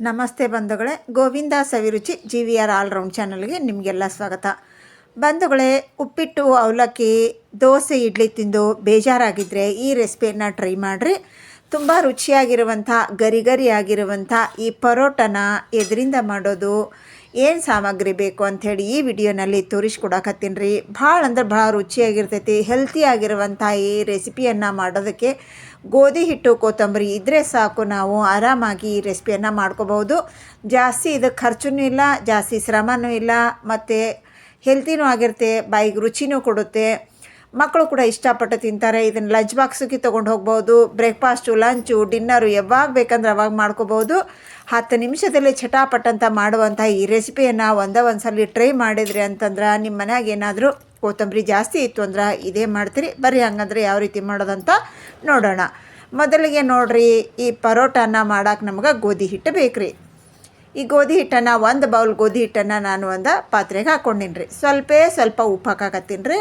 ನಮಸ್ತೆ ಬಂಧುಗಳೇ, Govinda Saviruchi G V R all round ಚಾನಲ್ಗೆ ನಿಮಗೆಲ್ಲ ಸ್ವಾಗತ. ಬಂಧುಗಳೇ, ಉಪ್ಪಿಟ್ಟು, ಅವಲಕ್ಕಿ, ದೋಸೆ, ಇಡ್ಲಿ ತಿಂದು ಬೇಜಾರಾಗಿದ್ದರೆ ಈ ರೆಸಿಪಿಯನ್ನು ಟ್ರೈ ಮಾಡಿರಿ. ತುಂಬ ರುಚಿಯಾಗಿರುವಂಥ, ಗರಿಗರಿಯಾಗಿರುವಂಥ ಗರಿ ಈ ಪರೋಟನ ಎದರಿಂದ ಮಾಡೋದು ಏನು ಸಾಮಗ್ರಿ ಬೇಕು ಅಂಥೇಳಿ ಈ ವಿಡಿಯೋನಲ್ಲಿ ತೋರಿಸ್ಕೊಡಕತ್ತೀನಿ ರೀ. ಭಾಳ ಅಂದ್ರೆ ಭಾಳ ರುಚಿಯಾಗಿರ್ತೈತಿ ಹೆಲ್ತಿಯಾಗಿರುವಂಥ ಈ ರೆಸಿಪಿಯನ್ನು ಮಾಡೋದಕ್ಕೆ ಗೋಧಿ ಹಿಟ್ಟು, ಕೊತ್ತಂಬರಿ ಇದ್ದರೆ ಸಾಕು ನಾವು, ಆರಾಮಾಗಿ ಈ ರೆಸಿಪಿಯನ್ನು ಮಾಡ್ಕೋಬಹುದು. ಜಾಸ್ತಿ ಇದು ಖರ್ಚೂ ಇಲ್ಲ, ಜಾಸ್ತಿ ಶ್ರಮನೂ ಇಲ್ಲ, ಮತ್ತು ಹೆಲ್ತಿನೂ ಆಗಿರುತ್ತೆ, ಬಾಯಿಗೆ ರುಚಿನೂ ಕೊಡುತ್ತೆ. ಮಕ್ಕಳು ಕೂಡ ಇಷ್ಟಪಟ್ಟು ತಿಂತಾರೆ. ಇದನ್ನು ಲಂಚ್ ಬಾಕ್ಸಿಗೆ ತೊಗೊಂಡು ಹೋಗ್ಬೋದು. ಬ್ರೇಕ್ಫಾಸ್ಟು ಲಂಚು ಡಿನ್ನರು ಯಾವಾಗ ಬೇಕಂದ್ರೆ ಅವಾಗ ಮಾಡ್ಕೋಬೋದು. ಹತ್ತು ನಿಮಿಷದಲ್ಲಿ ಚಟಾಪಟ್ಟಂತ ಮಾಡುವಂಥ ಈ ರೆಸಿಪಿಯನ್ನು ಒಂದೇ ಒಂದು ಸಲ ಟ್ರೈ ಮಾಡಿದ್ರಿ ಅಂತಂದ್ರೆ ನಿಮ್ಮ ಮನೆಯಾಗ ಏನಾದರೂ ಕೊತ್ತಂಬರಿ ಜಾಸ್ತಿ ಇತ್ತು ಅಂದ್ರೆ ಇದೇ ಮಾಡ್ತೀರಿ. ಬರ್ರಿ ಹಂಗಂದ್ರೆ ಯಾವ ರೀತಿ ಮಾಡೋದಂತ ನೋಡೋಣ. ಮೊದಲಿಗೆ ನೋಡ್ರಿ, ಈ ಪರೋಟಾನ ಮಾಡೋಕೆ ನಮ್ಗೆ ಗೋಧಿ ಹಿಟ್ಟು ಬೇಕ್ರಿ. ಈ ಗೋಧಿ ಹಿಟ್ಟನ್ನು ಒಂದು ಬೌಲ್ ಗೋಧಿ ಹಿಟ್ಟನ್ನು ನಾನು ಒಂದು ಪಾತ್ರೆಗೆ ಹಾಕ್ಕೊಂಡಿನಿ ರೀ ಸ್ವಲ್ಪ ಸ್ವಲ್ಪ ಉಪ್ಪು ಹಾಕಾಕತ್ತೀನಿ ರೀ.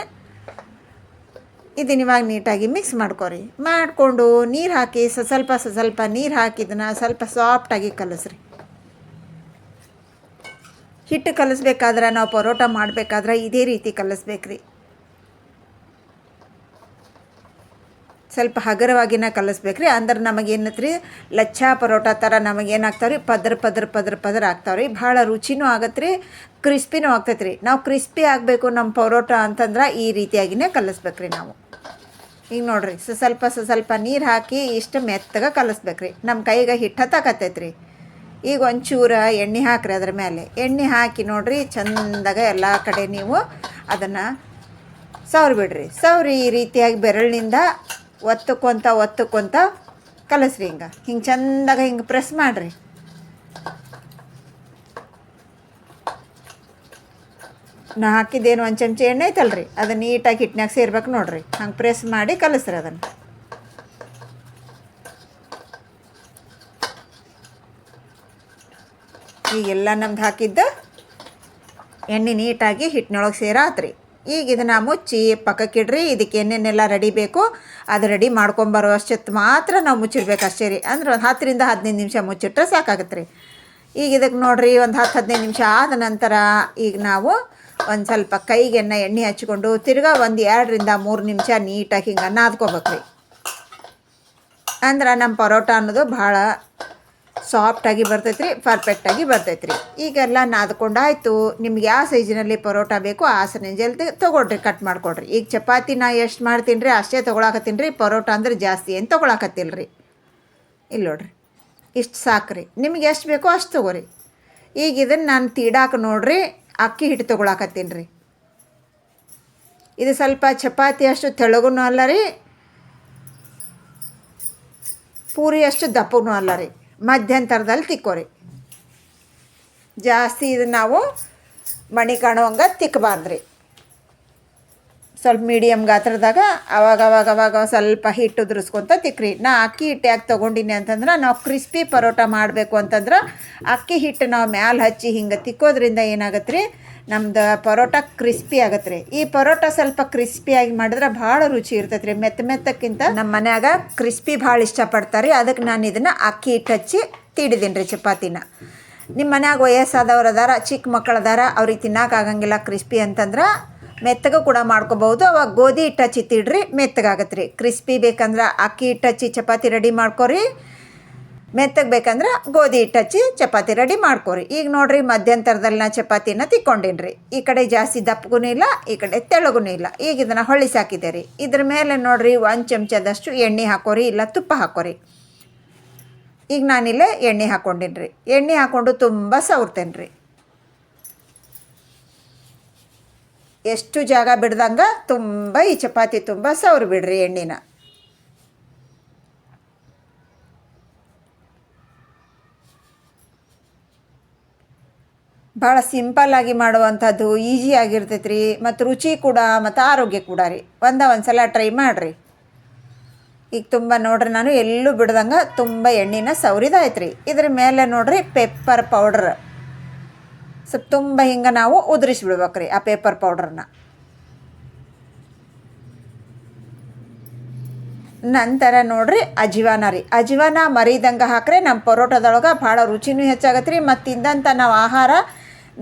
ಇದನ್ನ ಇವಾಗ ನೀಟಾಗಿ ಮಿಕ್ಸ್ ಮಾಡ್ಕೊರಿ. ಮಾಡಿಕೊಂಡು ನೀರು ಹಾಕಿ ಸ್ವಲ್ಪ ಸ್ವಲ್ಪ ನೀರು ಹಾಕಿ ಇದನ್ನು ಸ್ವಲ್ಪ ಸಾಫ್ಟಾಗಿ ಕಲಸ್ರಿ. ಹಿಟ್ಟು ಕಲಿಸ್ಬೇಕಾದ್ರೆ ನಾವು ಪರೋಟ ಮಾಡಬೇಕಾದ್ರೆ ಇದೇ ರೀತಿ ಕಲಿಸ್ಬೇಕ್ರಿ. ಸ್ವಲ್ಪ ಹಗರವಾಗಿನ ಕಲಿಸ್ಬೇಕ್ರಿ. ಅಂದ್ರೆ ನಮಗೇನತ್ರಿ ಲಚ್ಚಾ ಪರೋಟ ಥರ ನಮಗೇನಾಗ್ತಾವ್ರಿ ಪದ್ರ ಪದ್ರ ಪದ್ರ ಪದ್ರ ಆಗ್ತಾವ್ರಿ. ರೀ ಭಾಳ ರುಚಿನೂ ಆಗತ್ತೆ ರೀ ಕ್ರಿಸ್ಪಿನೂ ಆಗ್ತೈತೆ ರೀ ನಾವು ಕ್ರಿಸ್ಪಿ ಆಗಬೇಕು ನಮ್ಮ ಪರೋಟ ಅಂತಂದ್ರೆ ಈ ರೀತಿಯಾಗಿನೇ ಕಲಿಸ್ಬೇಕ್ರಿ ನಾವು. ಈಗ ನೋಡಿರಿ, ಸ ಸ್ವಲ್ಪ ಸ ಸ್ವಲ್ಪ ನೀರು ಹಾಕಿ ಇಷ್ಟು ಮೆತ್ತಗೆ ಕಲಿಸ್ಬೇಕ್ರಿ. ನಮ್ಮ ಕೈಗೆ ಹಿಟ್ಟು ಹತ್ತಕತ್ತೈತೆ ರೀ ಈಗ ಒಂಚೂರು ಎಣ್ಣೆ ಹಾಕ್ರಿ ಅದ್ರ ಮೇಲೆ ಎಣ್ಣೆ ಹಾಕಿ ನೋಡಿರಿ, ಚಂದಾಗ ಎಲ್ಲ ಕಡೆ ನೀವು ಅದನ್ನು ಸವ್ರಿ ಬಿಡ್ರಿ. ಸವ್ರಿ ಈ ರೀತಿಯಾಗಿ ಬೆರಳಿನಿಂದ ಒತ್ತಕ್ಕೊಂತ ಒತ್ತಕ್ಕೊಂತ ಕಲಸ್ರಿ ಹಿಂಗೆ. ಹಿಂಗೆ ಚಂದಾಗ ಹಿಂಗೆ ಪ್ರೆಸ್ ಮಾಡಿರಿ. ನಾ ಹಾಕಿದ್ದೇನು ಒಂದು ಚಮಚ ಎಣ್ಣೆ ಐತಲ್ರಿ? ಅದು ನೀಟಾಗಿ ಹಿಟ್ಟಿನಾಗ ಸೇರ್ಬೇಕು ನೋಡ್ರಿ. ಹಂಗೆ ಪ್ರೆಸ್ ಮಾಡಿ ಕಲಸ್ರಿ ಅದನ್ನು. ಈಗೆಲ್ಲ ನಮ್ದು ಹಾಕಿದ್ದು ಎಣ್ಣೆ ನೀಟಾಗಿ ಹಿಟ್ಟಿನೊಳಗೆ ಸೇರಾತ್ರಿ. ಈಗ ಇದನ್ನು ಮುಚ್ಚಿ ಪಕ್ಕಕ್ಕಿಡ್ರಿ, ಇದಕ್ಕೆ ಏನೇನೆಲ್ಲ ರೆಡಿ ಬೇಕು. ಅದು ರೆಡಿ ಮಾಡ್ಕೊಂಬರೋ ಅಷ್ಟೊತ್ತು ಮಾತ್ರ ನಾವು ಮುಚ್ಚಿಡ್ಬೇಕು ಅಷ್ಟೇ ರೀ. ಅಂದ್ರೆ ಒಂದು ಹತ್ತರಿಂದ ಹದಿನೈದು ನಿಮಿಷ ಮುಚ್ಚಿಟ್ರೆ ಸಾಕಾಗತ್ತೆ ರೀ ಈಗ ಇದಕ್ಕೆ ನೋಡಿರಿ, ಒಂದು ಹತ್ತು ಹದಿನೈದು ನಿಮಿಷ ಆದ ನಂತರ ಈಗ ನಾವು ಒಂದು ಸ್ವಲ್ಪ ಕೈಗೆ ಎಣ್ಣೆ ಎಣ್ಣೆ ಹಚ್ಕೊಂಡು ತಿರ್ಗಾ ಒಂದು ಎರಡರಿಂದ ಮೂರು ನಿಮಿಷ ನೀಟಾಗಿ ಹಿಂಗೆ ನಾದ್ಕೋಬೇಕು ರೀ ಅಂದ್ರೆ ನಮ್ಮ ಪರೋಟ ಅನ್ನೋದು ಭಾಳ ಸಾಫ್ಟಾಗಿ ಬರ್ತೈತೆ ರೀ ಪರ್ಫೆಕ್ಟಾಗಿ ಬರ್ತೈತೆ ರೀ ಈಗೆಲ್ಲ ನಾದ್ಕೊಂಡಾಯ್ತು. ನಿಮ್ಗೆ ಯಾವ ಸೈಜಿನಲ್ಲಿ ಪರೋಟ ಬೇಕು, ಆ ಸೈಜಲ್ಲಿ ತೊಗೊಳ್ರಿ ಕಟ್ ಮಾಡಿಕೊಡ್ರಿ ಈಗ ಚಪಾತಿ ನಾ ಎಷ್ಟು ಮಾಡ್ತೀನಿ ರೀ ಅಷ್ಟೇ ತೊಗೊಳಕತ್ತೀನಿ ರೀ. ಪರೋಟ ಅಂದ್ರೆ ಜಾಸ್ತಿ ಏನು ತೊಗೊಳಕತ್ತಿಲ್ಲ ರೀ ಇಲ್ಲಿ ನೋಡ್ರಿ, ಇಷ್ಟು ಸಾಕು ರೀ ನಿಮ್ಗೆ ಎಷ್ಟು ಬೇಕೋ ಅಷ್ಟು ತೊಗೋರಿ. ಈಗ ಇದನ್ನು ನಾನು ತೀಡಾಕ ನೋಡ್ರಿ, ಅಕ್ಕಿ ಹಿಟ್ಟು ತೊಗೊಳಕತ್ತೀನಿ ರೀ. ಇದು ಸ್ವಲ್ಪ ಚಪಾತಿ ಅಷ್ಟು ತೆಳಗೂ ಅಲ್ಲ ರೀ. ಪೂರಿ ಅಷ್ಟು ದಪ್ಪನೂ ಅಲ್ಲ ರೀ. ಮಧ್ಯಂತರದಲ್ಲಿ ತಿಕ್ಕೋರಿ. ಜಾಸ್ತಿ ಇದನ್ನು ನಾವು ಮಣಿ ಕಾಣುವಂಗೆ ತಿಕ್ಕಬಾರ್ದ್ರಿ ಸ್ವಲ್ಪ ಮೀಡಿಯಮ್ ಗಾತ್ರದಾಗ ಅವಾಗ ಅವಾಗ ಅವಾಗ ಸ್ವಲ್ಪ ಹಿಟ್ಟು ಉದುರಿಸ್ಕೊಂತ ತಿಕ್ಕ್ರಿ ನಾ ಅಕ್ಕಿ ಹಿಟ್ಟು ಯಾಕೆ ತೊಗೊಂಡಿನಿ ಅಂತಂದ್ರೆ ನಾವು ಕ್ರಿಸ್ಪಿ ಪರೋಟ ಮಾಡಬೇಕು ಅಂತಂದ್ರೆ ಅಕ್ಕಿ ಹಿಟ್ಟು ನಾವು ಮ್ಯಾಲೆ ಹಚ್ಚಿ ಹಿಂಗೆ ತಿಕ್ಕೋದ್ರಿಂದ ಏನಾಗತ್ತೆ ರೀ ನಮ್ದು ಪರೋಟ ಕ್ರಿಸ್ಪಿ ಆಗತ್ತೆ ರೀ ಈ ಪರೋಟ ಸ್ವಲ್ಪ ಕ್ರಿಸ್ಪಿಯಾಗಿ ಮಾಡಿದ್ರೆ ಭಾಳ ರುಚಿ ಇರ್ತೈತೆ ರೀ ಮೆತ್ತ ಮೆತ್ತಕ್ಕಿಂತ ನಮ್ಮ ಮನ್ಯಾಗ ಕ್ರಿಸ್ಪಿ ಭಾಳ ಇಷ್ಟಪಡ್ತಾರೆ. ಅದಕ್ಕೆ ನಾನು ಇದನ್ನು ಅಕ್ಕಿ ಹಿಟ್ಟು ಹಚ್ಚಿ ತಿಡಿದೀನಿ ರೀ ಚಪಾತಿನ. ನಿಮ್ಮ ಮನ್ಯಾಗ ವಯಸ್ಸಾದವ್ರು ಅದಾರ ಚಿಕ್ಕ ಮಕ್ಕಳು ಅದಾರ, ಅವ್ರಿಗೆ ತಿನ್ನೋಕ್ಕಾಗಂಗಿಲ್ಲ ಕ್ರಿಸ್ಪಿ ಅಂತಂದ್ರೆ ಮೆತ್ತಗೆ ಕೂಡ ಮಾಡ್ಕೋಬಹುದು. ಅವಾಗ ಗೋಧಿ ಹಿಟ್ಟು ಹಚ್ಚಿ ತಿಡ್ರಿ ಮೆತ್ತಗಾಗತ್ತೆ ರೀ ಕ್ರಿಸ್ಪಿ ಬೇಕಂದ್ರೆ ಅಕ್ಕಿ ಹಿಟ್ಟು ಹಚ್ಚಿ ಚಪಾತಿ ರೆಡಿ ಮಾಡ್ಕೊರಿ. ಮೆತ್ತಗೆ ಬೇಕಂದ್ರೆ ಗೋಧಿ ಹಿಟ್ಟು ಹಚ್ಚಿ ಚಪಾತಿ ರೆಡಿ ಮಾಡ್ಕೊರಿ. ಈಗ ನೋಡ್ರಿ ಮಧ್ಯಂತರದಲ್ಲಿ ನಾ ಚಪಾತಿನ ತಿಕ್ಕೊಂಡಿನಿ ರೀ ಈ ಕಡೆ ಜಾಸ್ತಿ ದಪ್ಪಗೂ ಇಲ್ಲ, ಈ ಕಡೆ ತೆಳಗೂ ಇಲ್ಲ. ಈಗ ಇದನ್ನು ಹೊಳಿಸಿ ಸಾಕಿದೆ ರೀ ಇದ್ರ ಮೇಲೆ ನೋಡ್ರಿ ಒಂದು ಚಮಚದಷ್ಟು ಎಣ್ಣೆ ಹಾಕೋರಿ, ಇಲ್ಲ ತುಪ್ಪ ಹಾಕೋರಿ. ಈಗ ನಾನಿಲ್ಲೇ ಎಣ್ಣೆ ಹಾಕ್ಕೊಂಡಿನ್ರಿ ಎಣ್ಣೆ ಹಾಕ್ಕೊಂಡು ತುಂಬ ಸವರ್ತೇನೆ ರೀ ಎಷ್ಟು ಜಾಗ ಬಿಡ್ದಂಗೆ ತುಂಬ ಈ ಚಪಾತಿ ತುಂಬ ಸವ್ರು ಬಿಡ್ರಿ ಎಣ್ಣೆನ. ಭಾಳ ಸಿಂಪಲ್ಲಾಗಿ ಮಾಡುವಂಥದ್ದು ಈಸಿ ಆಗಿರ್ತೈತೆ ರೀ ಮತ್ತು ರುಚಿ ಕೂಡ, ಮತ್ತು ಆರೋಗ್ಯ ಕೂಡ ರೀ. ಒಂದ ಒಂದು ಸಲ ಟ್ರೈ ಮಾಡಿರಿ. ಈಗ ತುಂಬ ನೋಡ್ರಿ, ನಾನು ಎಲ್ಲೂ ಬಿಡ್ದಂಗೆ ತುಂಬ ಎಣ್ಣೆನ ಸವರಿದಾಯ್ತು ರೀ ಇದ್ರ ಮೇಲೆ ನೋಡ್ರಿ ಪೆಪ್ಪರ್ ಪೌಡ್ರ್. ಸ್ವಲ್ಪ ತುಂಬ ಹಿಂಗೆ ನಾವು ಉದುರಿಸಿ ಬಿಡ್ಬೇಕು ರೀ ಆ ಪೇಪರ್ ಪೌಡ್ರನ್ನ ನಂತರ ನೋಡ್ರಿ ಅಜಿವಾನ ರೀ. ಅಜಿವಾನ ಮರಿದಂಗೆ ಹಾಕ್ರೆ ನಮ್ಮ ಪರೋಟದೊಳಗೆ ಭಾಳ ರುಚಿನೂ ಹೆಚ್ಚಾಗತ್ತೆ ರೀ ಮತ್ತು ತಿಂದಂಥ ನಾವು ಆಹಾರ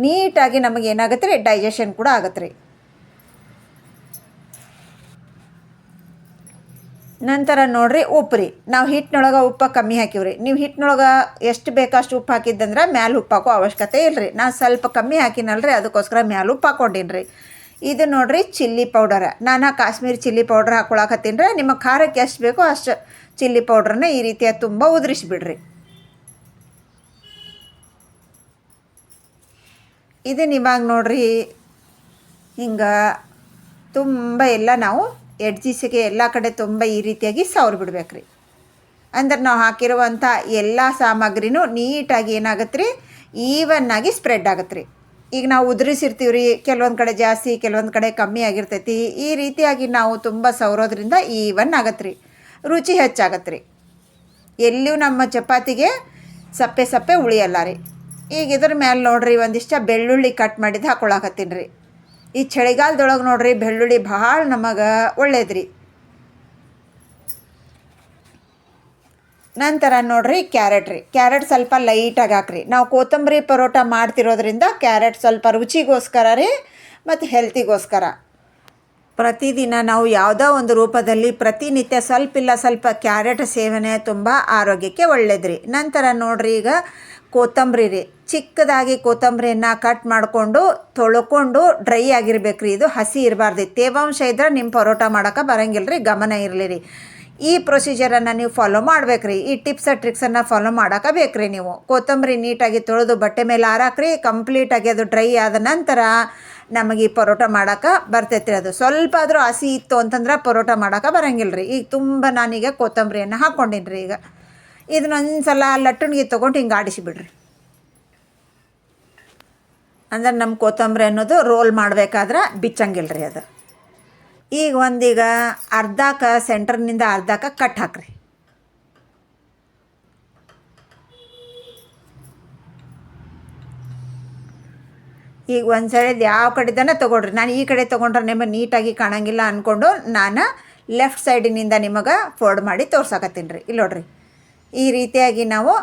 ನೀಟಾಗಿ ನಮಗೆ ಏನಾಗತ್ತೆ ರೀ? ಡೈಜೆಷನ್ ಕೂಡ ಆಗತ್ತೆ ರೀ. ನಂತರ ನೋಡ್ರಿ ಉಪ್ಪು ರೀ. ನಾವು ಹಿಟ್ಟಿನೊಳಗೆ ಉಪ್ಪು ಕಮ್ಮಿ ಹಾಕಿವ್ರಿ ನೀವು ಹಿಟ್ಟಿನೊಳಗೆ ಎಷ್ಟು ಬೇಕಷ್ಟು ಉಪ್ಪು ಹಾಕಿದ್ದಂದ್ರೆ ಮ್ಯಾಲೆ ಉಪ್ಪು ಹಾಕೋ ಅವಶ್ಯಕತೆ ಇಲ್ಲರಿ ನಾನು ಸ್ವಲ್ಪ ಕಮ್ಮಿ ಹಾಕಿನಲ್ರಿ, ಅದಕ್ಕೋಸ್ಕರ ಮ್ಯಾಲೆ ಉಪ್ಪು ಹಾಕೊಂಡಿನ್ರಿ ರೀ. ಇದು ನೋಡ್ರಿ ಚಿಲ್ಲಿ ಪೌಡರ. ನಾನು ಕಾಶ್ಮೀರಿ ಚಿಲ್ಲಿ ಪೌಡ್ರ್ ಹಾಕೊಳಕತ್ತೀನಿ ರೀ. ನಿಮ್ಮ ಖಾರಕ್ಕೆ ಎಷ್ಟು ಬೇಕೋ ಅಷ್ಟು ಚಿಲ್ಲಿ ಪೌಡ್ರನ್ನ ಈ ರೀತಿಯಾಗಿ ತುಂಬ ಉದುರಿಸ್ಬಿಡ್ರಿ. ಇದನ್ನ ಇವಾಗ ನೋಡ್ರಿ. ಹಿಂಗೆ ತುಂಬ ಎಲ್ಲ ನಾವು ಎಡ್ಜಿಸಿಗೆ ಎಲ್ಲ ಕಡೆ ತುಂಬ ಈ ರೀತಿಯಾಗಿ ಸವ್ರು ಬಿಡ್ಬೇಕ್ರಿ. ಅಂದ್ರೆ ನಾವು ಹಾಕಿರುವಂಥ ಎಲ್ಲ ಸಾಮಗ್ರಿನೂ ನೀಟಾಗಿ ಏನಾಗತ್ತೆ ರೀ ಈವನ್ನಾಗಿ ಸ್ಪ್ರೆಡ್ ಆಗತ್ತೆ ರೀ ಈಗ ನಾವು ಉದುರಿಸಿರ್ತೀವಿ ರೀ ಕೆಲವೊಂದು ಕಡೆ ಜಾಸ್ತಿ, ಕೆಲವೊಂದು ಕಡೆ ಕಮ್ಮಿ ಆಗಿರ್ತೈತಿ. ಈ ರೀತಿಯಾಗಿ ನಾವು ತುಂಬ ಸವರೋದ್ರಿಂದ ಈವನ್ ಆಗತ್ತೆ ರೀ ರುಚಿ ಹೆಚ್ಚಾಗತ್ತೆ ರೀ ಎಲ್ಲಿಯೂ ನಮ್ಮ ಚಪಾತಿಗೆ ಸಪ್ಪೆ ಸಪ್ಪೆ ಉಳಿಯಲ್ಲ ರೀ. ಈಗ ಇದ್ರ ಮೇಲೆ ನೋಡ್ರಿ, ಒಂದಿಷ್ಟು ಬೆಳ್ಳುಳ್ಳಿ ಕಟ್ ಮಾಡಿದ್ದು ಹಾಕೊಳಕತ್ತೀನಿ ರೀ ಈ ಚಳಿಗಾಲದೊಳಗೆ ನೋಡ್ರಿ, ಬೆಳ್ಳುಳ್ಳಿ ಭಾಳ ನಮಗೆ ಒಳ್ಳೇದ್ರಿ. ನಂತರ ನೋಡ್ರಿ ಕ್ಯಾರೆಟ್ ರೀ. ಕ್ಯಾರೆಟ್ ಸ್ವಲ್ಪ ಲೈಟಾಗಿ ಹಾಕ್ರಿ. ನಾವು ಕೊತ್ತಂಬರಿ ಪರೋಟ ಮಾಡ್ತಿರೋದ್ರಿಂದ ಕ್ಯಾರೆಟ್ ಸ್ವಲ್ಪ ರುಚಿಗೋಸ್ಕರ ರೀ, ಮತ್ತು ಹೆಲ್ತಿಗೋಸ್ಕರ. ಪ್ರತಿದಿನ ನಾವು ಯಾವುದೋ ಒಂದು ರೂಪದಲ್ಲಿ ಪ್ರತಿನಿತ್ಯ ಸ್ವಲ್ಪ ಇಲ್ಲ ಸ್ವಲ್ಪ ಕ್ಯಾರೆಟ್ ಸೇವನೆ ತುಂಬ ಆರೋಗ್ಯಕ್ಕೆ ಒಳ್ಳೇದ್ರಿ. ನಂತರ ನೋಡ್ರಿ ಈಗ ಕೊತ್ತಂಬರಿ ರೀ ಚಿಕ್ಕದಾಗಿ ಕೊತ್ತಂಬರಿಯನ್ನು ಕಟ್ ಮಾಡಿಕೊಂಡು, ತೊಳ್ಕೊಂಡು ಡ್ರೈ ಆಗಿರ್ಬೇಕು ರೀ ಇದು ಹಸಿ ಇರಬಾರ್ದು. ತೇವಾಂಶ ಇದ್ರೆ ನಿಮ್ಮ ಪರೋಟ ಮಾಡೋಕೆ ಬರಂಗಿಲ್ಲ ರೀ ಗಮನ ಇರಲಿ ರೀ ಈ ಪ್ರೊಸೀಜರನ್ನು ನೀವು ಫಾಲೋ ಮಾಡ್ಬೇಕ್ರಿ. ಈ ಟಿಪ್ಸ್ ಟ್ರಿಕ್ಸನ್ನು ಫಾಲೋ ಮಾಡೋಕೆ ಬೇಕ್ರಿ ನೀವು. ಕೊತ್ತಂಬರಿ ನೀಟಾಗಿ ತೊಳೆದು ಬಟ್ಟೆ ಮೇಲೆ ಹಾರಾಕ್ರಿ ಕಂಪ್ಲೀಟಾಗಿ ಅದು ಡ್ರೈ ಆದ ನಂತರ ನಮಗೆ ಈ ಪರೋಟ ಮಾಡೋಕೆ ಬರ್ತೈತೆ ರೀ ಅದು. ಸ್ವಲ್ಪ ಆದರೂ ಹಸಿ ಇತ್ತು ಅಂತಂದ್ರೆ ಪರೋಟ ಮಾಡೋಕೆ ಬರಂಗಿಲ್ಲ ರೀ ಈಗ ತುಂಬ ನಾನೀಗ ಕೊತ್ತಂಬರಿಯನ್ನು ಹಾಕ್ಕೊಂಡಿನಿ ರೀ ಈಗ. ಇದನ್ನೊಂದು ಸಲ ಲಟ್ಟಣಿಗೆ ತೊಗೊಂಡು ಹಿಂಗೆ ಆಡಿಸಿಬಿಡ್ರಿ. ಅಂದ್ರೆ ನಮ್ಮ ಕೊತ್ತಂಬರಿ ಅನ್ನೋದು ರೋಲ್ ಮಾಡಬೇಕಾದ್ರೆ ಬಿಚ್ಚಂಗಿಲ್ಲ ರೀ ಅದು. ಈಗ ಒಂದೀಗ ಅರ್ಧಕ ಸೆಂಟರ್ನಿಂದ ಅರ್ಧಕ ಕಟ್ ಹಾಕ್ರಿ. ಈಗ ಒಂದು ಸೈಡ್ ಯಾವ ಕಡೆದನ ತೊಗೊಳ್ರಿ. ನಾನು ಈ ಕಡೆ ತೊಗೊಂಡ್ರೆ ನಿಮಗೆ ನೀಟಾಗಿ ಕಾಣಂಗಿಲ್ಲ ಅಂದ್ಕೊಂಡು ನಾನು ಲೆಫ್ಟ್ ಸೈಡಿನಿಂದ ನಿಮಗೆ ಫೋಲ್ಡ್ ಮಾಡಿ ತೋರ್ಸಕತ್ತೀನಿ ರೀ. ಇಲ್ಲಿ ನೋಡ್ರಿ. ಈ ರೀತಿಯಾಗಿ ನಾವು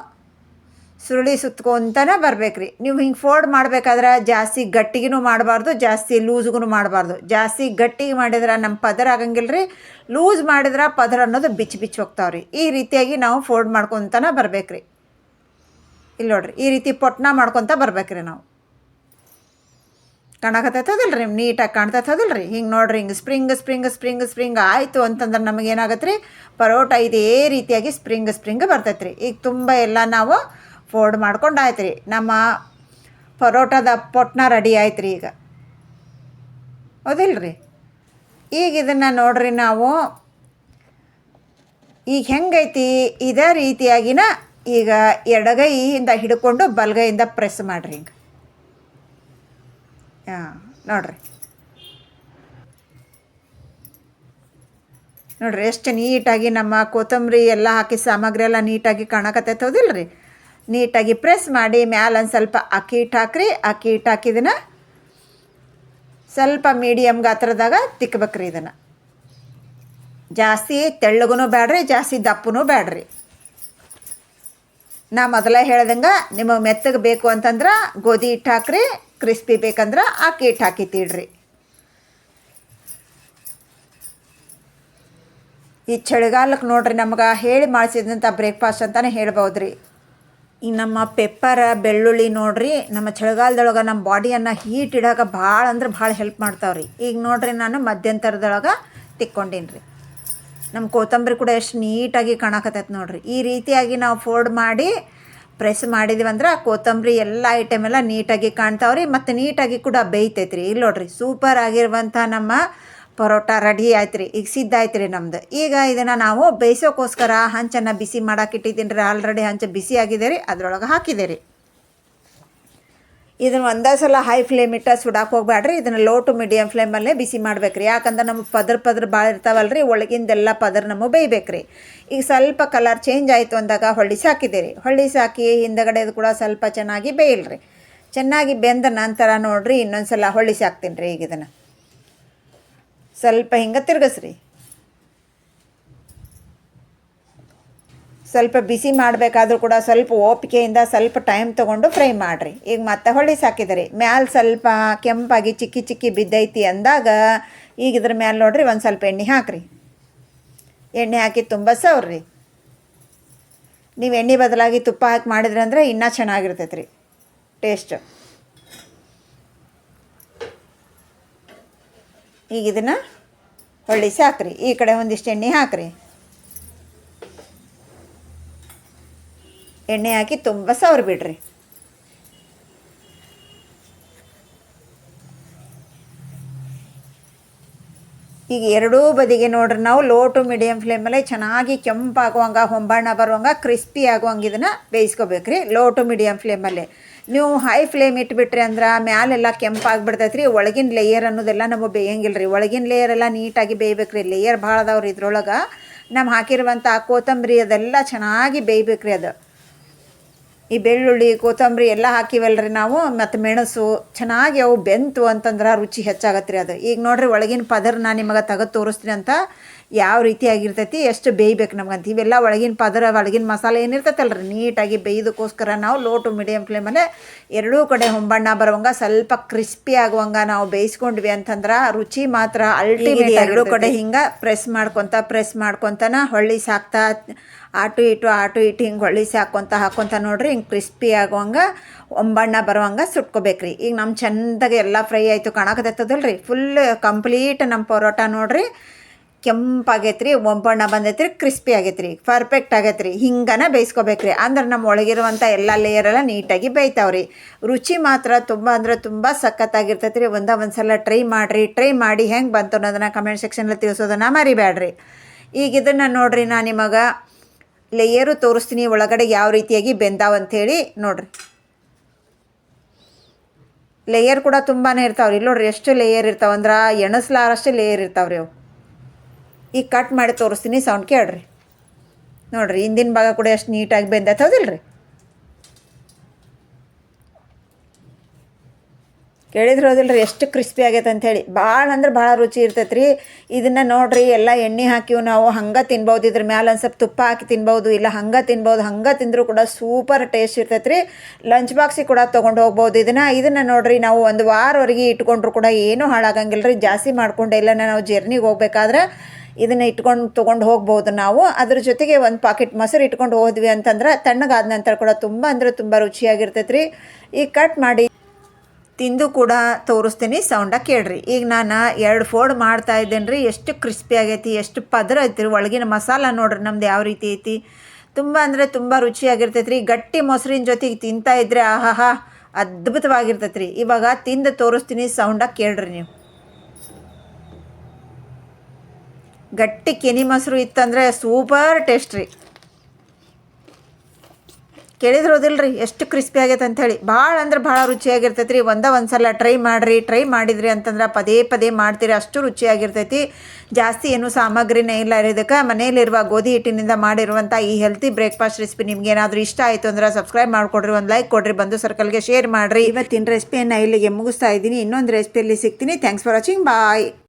ಸುರುಳಿ ಸುತ್ಕೊಂತನೇ ಬರ್ಬೇಕು ನೀವು ಹಿಂಗೆ ಫೋಲ್ಡ್ ಮಾಡಬೇಕಾದ್ರೆ ಜಾಸ್ತಿ ಗಟ್ಟಿಗೂ ಮಾಡಬಾರ್ದು, ಜಾಸ್ತಿ ಲೂಸ್ಗೂ ಮಾಡಬಾರ್ದು. ಜಾಸ್ತಿ ಗಟ್ಟಿಗೆ ಮಾಡಿದ್ರೆ ನಮ್ಮ ಪದರ ಆಗಂಗಿಲ್ಲ ರೀ ಲೂಸ್ ಮಾಡಿದ್ರೆ ಪದರ ಅನ್ನೋದು ಬಿಚ್ಚಿ ಬಿಚ್ಚಿ ಹೋಗ್ತಾವೆ ರೀ ಈ ರೀತಿಯಾಗಿ ನಾವು ಫೋಲ್ಡ್ ಮಾಡ್ಕೊತನ ಬರ್ಬೇಕು ರೀ ಇಲ್ಲಿ ನೋಡ್ರಿ, ಈ ರೀತಿ ಪೊಟ್ನ ಮಾಡ್ಕೊತ ಬರ್ಬೇಕು ನಾವು. ಕಾಣಕತ್ತೈತದಿಲ್ಲ ರೀ ನೀಟಾಗಿ ಕಾಣ್ತೈತದಿಲ್ಲ ರೀ ಹಿಂಗೆ ನೋಡ್ರಿ, ಹಿಂಗೆ ಸ್ಪ್ರಿಂಗ್ ಸ್ಪ್ರಿಂಗ್ ಸ್ಪ್ರಿಂಗ್ ಸ್ಪ್ರಿಂಗ್ ಆಯಿತು ಅಂತಂದ್ರೆ ನಮಗೆ ಏನಾಗತ್ತೆ ರೀ ಪರೋಟ ಇದೇ ರೀತಿಯಾಗಿ ಸ್ಪ್ರಿಂಗ್ ಸ್ಪ್ರಿಂಗ್ ಬರ್ತೈತೆ ರೀ ಈಗ ತುಂಬ ಎಲ್ಲ ನಾವು ಫೋಲ್ಡ್ ಮಾಡ್ಕೊಂಡು ಆಯ್ತು ರೀ ನಮ್ಮ ಪರೋಟದ ಪೊಟ್ನ ರೆಡಿ ಆಯ್ತು ರೀ ಈಗ. ಹೌದಿಲ್ಲ ರೀ ಈಗ ಇದನ್ನು ನೋಡ್ರಿ ನಾವು. ಈಗ ಹೆಂಗೈತಿ? ಇದೇ ರೀತಿಯಾಗಿನ ಈಗ ಎಡಗೈಯಿಂದ ಹಿಡ್ಕೊಂಡು ಬಲಗೈಯಿಂದ ಪ್ರೆಸ್ ಮಾಡಿರಿ ಹಿಂಗೆ ಹಾಂ, ನೋಡ್ರಿ. ನೋಡ್ರಿ, ಎಷ್ಟು ನೀಟಾಗಿ ನಮ್ಮ ಕೊತ್ತಂಬರಿ ಎಲ್ಲ ಹಾಕಿ ಸಾಮಗ್ರಿ ಎಲ್ಲ ನೀಟಾಗಿ ಕಾಣಕತ್ತೈತೆ ರೀ ನೀಟಾಗಿ ಪ್ರೆಸ್ ಮಾಡಿ ಮ್ಯಾಲೆ ಒಂದು ಸ್ವಲ್ಪ ಅಕ್ಕಿ ಹಿಟ್ಟು ಹಾಕ್ರಿ ಅಕ್ಕಿ ಹಿಟ್ಟು ಹಾಕಿದನ ಸ್ವಲ್ಪ ಮೀಡಿಯಮ್ ಗಾತ್ರದಾಗ ತಿಕ್ಬೇಕ್ರಿ ಇದನ್ನು. ಜಾಸ್ತಿ ತೆಳ್ಳಗೂ ಬ್ಯಾಡ್ರಿ, ಜಾಸ್ತಿ ದಪ್ಪನೂ ಬ್ಯಾಡ್ರಿ. ನಾ ಮೊದಲೇ ಹೇಳ್ದಂಗೆ ನಿಮಗೆ ಮೆತ್ತಗೆ ಬೇಕು ಅಂತಂದ್ರೆ ಗೋಧಿ ಹಿಟ್ಟು ಹಾಕ್ರಿ ಕ್ರಿಸ್ಪಿ ಬೇಕಂದ್ರೆ ಅಕ್ಕಿ ಹಿಟ್ಟು ಹಾಕಿ ತೀಡ್ರಿ ಈ ಚಳಿಗಾಲಕ್ಕೆ ನೋಡ್ರಿ ನಮ್ಗೆ ಹೇಳಿ ಮಾಡಿಸಿದಂಥ ಬ್ರೇಕ್ಫಾಸ್ಟ್ ಅಂತಲೇ ಹೇಳ್ಬೋದು ರೀ ಈ ನಮ್ಮ ಪೆಪ್ಪರ ಬೆಳ್ಳುಳ್ಳಿ ನೋಡ್ರಿ, ನಮ್ಮ ಚಳಿಗಾಲದೊಳಗೆ ನಮ್ಮ ಬಾಡಿಯನ್ನು ಹೀಟ್ ಇಡೋಕೆ ಭಾಳ ಅಂದ್ರೆ ಭಾಳ ಹೆಲ್ಪ್ ಮಾಡ್ತಾವ್ರಿ. ಈಗ ನೋಡ್ರಿ ನಾನು ಮಧ್ಯಂತರದೊಳಗೆ ತಿಕ್ಕೊಂಡೀನಿ ರೀ ನಮ್ಮ ಕೊತ್ತಂಬರಿ ಕೂಡ ಎಷ್ಟು ನೀಟಾಗಿ ಕಾಣಕತ್ತೈತೆ ನೋಡ್ರಿ. ಈ ರೀತಿಯಾಗಿ ನಾವು ಫೋಲ್ಡ್ ಮಾಡಿ ಪ್ರೆಸ್ ಮಾಡಿದ್ವಿ ಅಂದ್ರೆ ಕೊತ್ತಂಬರಿ ಎಲ್ಲ ಐಟಮ್ ಎಲ್ಲ ನೀಟಾಗಿ ಕಾಣ್ತಾವ್ರಿ. ಮತ್ತು ನೀಟಾಗಿ ಕೂಡ ಬೇಯ್ತೈತೆ ರೀ ಇಲ್ಲಿ ನೋಡ್ರಿ ಸೂಪರ್ ಆಗಿರುವಂಥ ನಮ್ಮ ಪರೋಟ ರೆಡಿ ಆಯ್ತು ರೀ ಈಗ ಸಿದ್ಧ ಆಯ್ತು ರೀ ನಮ್ದು. ಈಗ ಇದನ್ನು ನಾವು ಬೇಯಿಸೋಕ್ಕೋಸ್ಕರ ಹಂಚನ್ನು ಬಿಸಿ ಮಾಡಕ್ಕೆ ಇಟ್ಟಿದ್ದೀನಿ ರೀ ಆಲ್ರೆಡಿ ಹಂಚು ಬಿಸಿ ಆಗಿದೆ ರೀ ಅದರೊಳಗೆ ಹಾಕಿದೆ ರೀ ಇದನ್ನು ಒಂದೇ ಸಲ ಹೈ ಫ್ಲೇಮ್ ಇಟ್ಟ ಸುಡಾಕೆ ಹೋಗ್ಬೇಡ್ರಿ ಇದನ್ನು ಲೋ ಟು ಮೀಡಿಯಂ ಫ್ಲೇಮಲ್ಲೇ ಬಿಸಿ ಮಾಡ್ಬೇಕು ರೀ ಯಾಕಂದ್ರೆ ನಮಗೆ ಪದ್ರ ಪದ್ರ ಭಾಳ ಇರ್ತಾವಲ್ಲ ರೀ ಒಳಗಿಂದೆಲ್ಲ ಪದ್ರ ನಮಗೆ ಬೇಯ್ಬೇಕು ರೀ ಈಗ ಸ್ವಲ್ಪ ಕಲರ್ ಚೇಂಜ್ ಆಯಿತು ಅಂದಾಗ ಹೊಳ್ಳಿಸಿ ಹಾಕಿದ್ದೀರಿ ಹೊಳ್ಳಿಸಿ ಹಾಕಿ ಹಿಂದಗಡೆದು ಕೂಡ ಸ್ವಲ್ಪ ಚೆನ್ನಾಗಿ ಬೇಯಿಲ್ರಿ. ಚೆನ್ನಾಗಿ ಬೆಂದ ನಂತರ ನೋಡಿರಿ ಇನ್ನೊಂದು ಸಲ ಹೊಳ್ಳಿಸಿ ಹಾಕ್ತೀನಿ ರೀ ಈಗ ಇದನ್ನು. ಸ್ವಲ್ಪ ಹಿಂಗೆ ತಿರ್ಗಿಸ್ರಿ. ಸ್ವಲ್ಪ ಬಿಸಿ ಮಾಡಬೇಕಾದ್ರೂ ಕೂಡ ಸ್ವಲ್ಪ ಓಪಿಕೆಯಿಂದ ಸ್ವಲ್ಪ ಟೈಮ್ ತೊಗೊಂಡು ಫ್ರೈ ಮಾಡಿರಿ. ಈಗ ಮತ್ತೆ ಹೊಳ್ಳಿ ಸಾಕಿದ್ರಿ. ಮ್ಯಾಲೆ ಸ್ವಲ್ಪ ಕೆಂಪಾಗಿ ಚಿಕ್ಕಿ ಚಿಕ್ಕಿ ಬಿದ್ದೈತಿ ಅಂದಾಗ ಈಗ ಇದ್ರ ಮ್ಯಾಲೆ ನೋಡ್ರಿ ಒಂದು ಸ್ವಲ್ಪ ಎಣ್ಣೆ ಹಾಕ್ರಿ. ಎಣ್ಣೆ ಹಾಕಿ ತುಂಬ ಸವ್ರಿ. ನೀವು ಎಣ್ಣೆ ಬದಲಾಗಿ ತುಪ್ಪ ಹಾಕಿ ಮಾಡಿದ್ರಿ ಅಂದ್ರೆ ಇನ್ನೂ ಚೆನ್ನಾಗಿರ್ತೈತೆ ರೀ ಟೇಸ್ಟ್ ಈಗ ಇದನ್ನು ಹೊಳ್ಳಿ ಹಾಕ್ರಿ ಈ ಕಡೆ ಒಂದಿಷ್ಟು ಎಣ್ಣೆ ಹಾಕ್ರಿ. ಎಣ್ಣೆ ಹಾಕಿ ತುಂಬ ಸವರು ಬಿಡ್ರಿ. ಈಗ ಎರಡೂ ಬದಿಗೆ ನೋಡ್ರಿ, ನಾವು ಲೋ ಟು ಮೀಡಿಯಮ್ ಫ್ಲೇಮಲ್ಲಿ ಚೆನ್ನಾಗಿ ಕೆಂಪಾಗುವಂಗ, ಹೊಂಬಣ್ಣ ಬರುವಂಗ ಕ್ರಿಸ್ಪಿ ಆಗುವಂಗೆ ಇದನ್ನು ಬೇಯಿಸ್ಕೋಬೇಕ್ರಿ ಲೋ ಟು ಮೀಡಿಯಮ್ ಫ್ಲೇಮಲ್ಲಿ ನೀವು ಹೈ ಫ್ಲೇಮ್ ಇಟ್ಬಿಟ್ರಿ ಅಂದ್ರೆ ಮ್ಯಾಲೆಲ್ಲ ಕೆಂಪಾಗ್ಬಿಡ್ತೈತೆ ರೀ ಒಳಗಿನ ಲೇಯರ್ ಅನ್ನೋದೆಲ್ಲ ನಮಗೆ ಬೇಯಂಗಿಲ್ಲ ರೀ ಒಳಗಿನ ಲೇಯರ್ ಎಲ್ಲ ನೀಟಾಗಿ ಬೇಯ್ಬೇಕು ರೀ ಲೇಯರ್ ಭಾಳ ಅದಾವ್ರಿ ಇದ್ರೊಳಗೆ. ನಮ್ಮ ಹಾಕಿರುವಂಥ ಕೊತ್ತಂಬರಿ ಅದೆಲ್ಲ ಚೆನ್ನಾಗಿ ಬೇಯ್ಬೇಕು ರೀ ಅದು. ಈ ಬೆಳ್ಳುಳ್ಳಿ ಕೊತ್ತಂಬರಿ ಎಲ್ಲ ಹಾಕಿವಲ್ರಿ ನಾವು. ಮತ್ತು ಮೆಣಸು ಚೆನ್ನಾಗಿ ಅವು ಬೆಂತು ಅಂತಂದ್ರೆ ರುಚಿ ಹೆಚ್ಚಾಗತ್ತೆ ರೀ ಅದು. ಈಗ ನೋಡ್ರಿ ಒಳಗಿನ ಪದರ್ ನಾನು ನಿಮಗೆ ತೆಗೆದು ತೋರಿಸ್ತೀನಿ ಅಂತ ಯಾವ ರೀತಿ ಆಗಿರ್ತೈತಿ ಎಷ್ಟು ಬೇಯ್ಬೇಕು ನಮ್ಗಂತ. ಇವೆಲ್ಲ ಒಳಗಿನ ಪದರ ಒಳಗಿನ ಮಸಾಲೆ ಏನಿರ್ತೈತಲ್ಲ ರೀ ನೀಟಾಗಿ ಬೇಯ್ದಕ್ಕೋಸ್ಕರ ನಾವು ಲೋ ಟು ಮೀಡಿಯಮ್ ಫ್ಲೇಮಲ್ಲೇ ಎರಡೂ ಕಡೆ ಹೊಂಬಣ್ಣ ಬರುವಂಗ ಸ್ವಲ್ಪ ಕ್ರಿಸ್ಪಿ ಆಗುವಂಗ ನಾವು ಬೇಯಿಸ್ಕೊಂಡ್ವಿ ಅಂತಂದ್ರೆ ರುಚಿ ಮಾತ್ರ ಅಲ್ಟಿಮೇಟ್ ಎರಡೂ ಕಡೆ ಹಿಂಗೆ ಪ್ರೆಸ್ ಮಾಡ್ಕೊತ ಪ್ರೆಸ್ ಮಾಡ್ಕೊತಾನ ಹೊಳ್ಳಿ ಸಾಕ್ತಾ ಆಟು ಇಟು ಆಟು ಇಟ್ಟು ಹಿಂಗೆ ಹೊಳಿಸಿ ಹಾಕ್ಕೊತ ಹಾಕ್ಕೊಂತ ನೋಡ್ರಿ ಹಿಂಗೆ ಕ್ರಿಸ್ಪಿ ಆಗುವಂಗೆ ಒಂಬಣ್ಣ ಬರುವಂಗೆ ಸುಟ್ಕೋಬೇಕ್ರಿ. ಈಗ ನಮ್ಮ ಚೆಂದಾಗಿ ಎಲ್ಲ ಫ್ರೈ ಆಯಿತು ಕಾಣಕತ್ತದಲ್ಲ ರೀ ಫುಲ್ ಕಂಪ್ಲೀಟ್ ನಮ್ಮ ಪರೋಟ ನೋಡ್ರಿ. ಕೆಂಪಾಗೈತ್ರಿ, ಒಂಬಣ್ಣ ಬಂದೈತ್ರಿ ಕ್ರಿಸ್ಪಿ ಆಗೈತ್ರಿ. ಪರ್ಫೆಕ್ಟ್ ಆಗೈತ್ರಿ. ಹಿಂಗನ ಬೇಯಿಸ್ಕೋಬೇಕ್ರಿ. ಅಂದ್ರೆ ನಮ್ಮ ಒಳಗಿರುವಂಥ ಎಲ್ಲ ಲೇಯರ್ ಎಲ್ಲ ನೀಟಾಗಿ ಬೇಯ್ತಾವ್ರಿ. ರುಚಿ ಮಾತ್ರ ತುಂಬ ಅಂದ್ರೆ ತುಂಬ ಸಖತ್ತಾಗಿರ್ತೈತೆ ರೀ ಒಂದ ಒಂದು ಸಲ ಟ್ರೈ ಮಾಡಿರಿ ಟ್ರೈ ಮಾಡಿ ಹೆಂಗೆ ಬಂತು ಅನ್ನೋದನ್ನ ಕಮೆಂಟ್ ಸೆಕ್ಷನಲ್ಲಿ ತಿಳಿಸೋದನ್ನ ಮರಿಬೇಡ್ರಿ ಈಗ ಇದನ್ನು ನೋಡ್ರಿ ನಾನು ನಿಮಗೆ. ಲೇಯರು ತೋರಿಸ್ತೀನಿ, ಒಳಗಡೆ ಯಾವ ರೀತಿಯಾಗಿ ಬೆಂದಾವ ಅಂಥೇಳಿ ನೋಡ್ರಿ. ಲೇಯರ್ ಕೂಡ ತುಂಬಾ ಇರ್ತಾವ್ರಿ ಇಲ್ಲಿ ನೋಡ್ರಿ ಎಷ್ಟು ಲೇಯರ್ ಇರ್ತಾವಂದ್ರೆ ಎಣಸ್ಲಾರಷ್ಟು ಲೇಯರ್ ಇರ್ತಾವ್ರಿ ಅವು. ಈಗ ಕಟ್ ಮಾಡಿ ತೋರಿಸ್ತೀನಿ ಸೌಂಡ್ ಕೇಳ್ರಿ. ನೋಡ್ರಿ, ಹಿಂದಿನ ಭಾಗ ಕೂಡ ಎಷ್ಟು ನೀಟಾಗಿ ಬೆಂದೈತೆ ಕೇಳಿದ್ರೆ ಹೋದಿಲ್ಲ ಎಷ್ಟು ಕ್ರಿಸ್ಪಿ ಆಗೈತೆ ಅಂಥೇಳಿ. ಭಾಳ ಅಂದ್ರೆ ಭಾಳ ರುಚಿ ಇರ್ತೈತೆ ರೀ ಇದನ್ನು ನೋಡ್ರಿ, ಎಲ್ಲ ಎಣ್ಣೆ ಹಾಕಿವು ನಾವು, ಹಂಗೆ ತಿನ್ಬೋದು. ಇದ್ರ ಮ್ಯಾಲೆ ಒಂದು ಸ್ವಲ್ಪ ತುಪ್ಪ ಹಾಕಿ ತಿನ್ಬೋದು, ಇಲ್ಲ ಹಂಗೆ ತಿನ್ಬೋದು, ಹಂಗೆ ತಿಂದರೂ ಕೂಡ ಸೂಪರ್ ಟೇಸ್ಟ್ ಇರ್ತೈತೆ ರೀ ಲಂಚ್ ಬಾಕ್ಸಿಗೆ ಕೂಡ ತೊಗೊಂಡು ಹೋಗ್ಬೋದು. ಇದನ್ನು ಇದನ್ನು ನೋಡ್ರಿ, ನಾವು ಒಂದು ವಾರವರೆಗೆ ಇಟ್ಕೊಂಡ್ರು ಕೂಡ ಏನೂ ಹಾಳಾಗಂಗಿಲ್ಲ ರೀ ಜಾಸ್ತಿ ಮಾಡ್ಕೊಂಡೆ ಇಲ್ಲ, ನಾವು ಜರ್ನಿಗೆ ಹೋಗ್ಬೇಕಾದ್ರೆ ಇದನ್ನು ಇಟ್ಕೊಂಡು ತೊಗೊಂಡು ಹೋಗ್ಬೋದು ನಾವು. ಅದ್ರ ಜೊತೆಗೆ ಒಂದು ಪಾಕೆಟ್ ಮೊಸರು ಇಟ್ಕೊಂಡು ಹೋದ್ವಿ ಅಂತಂದ್ರೆ, ತಣ್ಣಗಾದ ನಂತರ ಕೂಡ ತುಂಬ ಅಂದರೆ ತುಂಬ ರುಚಿಯಾಗಿರ್ತೈತೆ ರೀ ಈಗ ಕಟ್ ಮಾಡಿ ತಿಂದು ಕೂಡ ತೋರಿಸ್ತೀನಿ ಸೌಂಡ ಕೇಳ್ರಿ. ಈಗ ನಾನು ಎರಡು ಫೋಡ್ ಮಾಡ್ತಾ ಇದ್ದೇನೆ ರೀ ಎಷ್ಟು ಕ್ರಿಸ್ಪಿ ಆಗೈತಿ, ಎಷ್ಟು ಪದರ ಐತಿ ಒಳಗಿನ ಮಸಾಲ ನೋಡ್ರಿ ನಮ್ದು ಯಾವ ರೀತಿ ಐತಿ. ತುಂಬ ಅಂದರೆ ತುಂಬ ರುಚಿಯಾಗಿರ್ತೈತೆ ರೀ ಗಟ್ಟಿ ಮೊಸರಿನ ಜೊತೆಗೆ ತಿಂತಾ ಇದ್ರೆ ಆಹಾಹಾ ಅದ್ಭುತವಾಗಿರ್ತೈತೆ ರೀ ಇವಾಗ ತಿಂದು ತೋರಿಸ್ತೀನಿ ಸೌಂಡ ಕೇಳ್ರಿ ನೀವು. ಗಟ್ಟಿ ಕೆನಿ ಮೊಸರು ಇತ್ತಂದರೆ ಸೂಪರ್ ಟೇಸ್ಟ್ ರೀ ಕೇಳಿದ್ರೋದಿಲ್ಲ ರೀ ಎಷ್ಟು ಕ್ರಿಸ್ಪಿ ಆಗೈತೆ ಅಂಥೇಳಿ. ಭಾಳ ಅಂದ್ರೆ ಭಾಳ ರುಚಿಯಾಗಿರ್ತೈತೆ ರೀ ಒಂದ ಒಂದು ಸಲ ಟ್ರೈ ಮಾಡಿರಿ ಟ್ರೈ ಮಾಡಿದ್ರಿ ಅಂತಂದ್ರೆ ಪದೇ ಪದೇ ಮಾಡ್ತೀರಿ, ಅಷ್ಟು ರುಚಿಯಾಗಿರ್ತೈತಿ. ಜಾಸ್ತಿ ಏನು ಸಾಮಗ್ರಿನೇ ಇಲ್ಲ ಇದಕ್ಕೆ. ಮನೆಯಲ್ಲಿರುವ ಗೋಧಿ ಹಿಟ್ಟಿನಿಂದ ಮಾಡಿರುವಂಥ ಈ ಹೆಲ್ತಿ ಬ್ರೇಕ್ಫಾಸ್ಟ್ ರೆಸಿಪಿ ನಿಮ್ಗೆ ಏನಾದರೂ ಇಷ್ಟ ಆಯಿತು ಅಂದ್ರೆ ಸಬ್ಸ್ಕ್ರೈಬ್ ಮಾಡಿಕೊಡ್ರಿ, ಒಂದು ಲೈಕ್ ಕೊಡ್ರಿ ಬಂದು ಸರ್ಕಲ್ಗೆ ಶೇರ್ ಮಾಡಿರಿ. ಇವತ್ತಿನ ರೆಸಿಪಿಯನ್ನು ಇಲ್ಲಿಗೆ ಮುಗಿಸ್ತಾ ಇದ್ದೀನಿ. ಇನ್ನೊಂದು ರೆಸಿಪಿಯಲ್ಲಿ ಸಿಗ್ತೀನಿ. Thanks for watching bye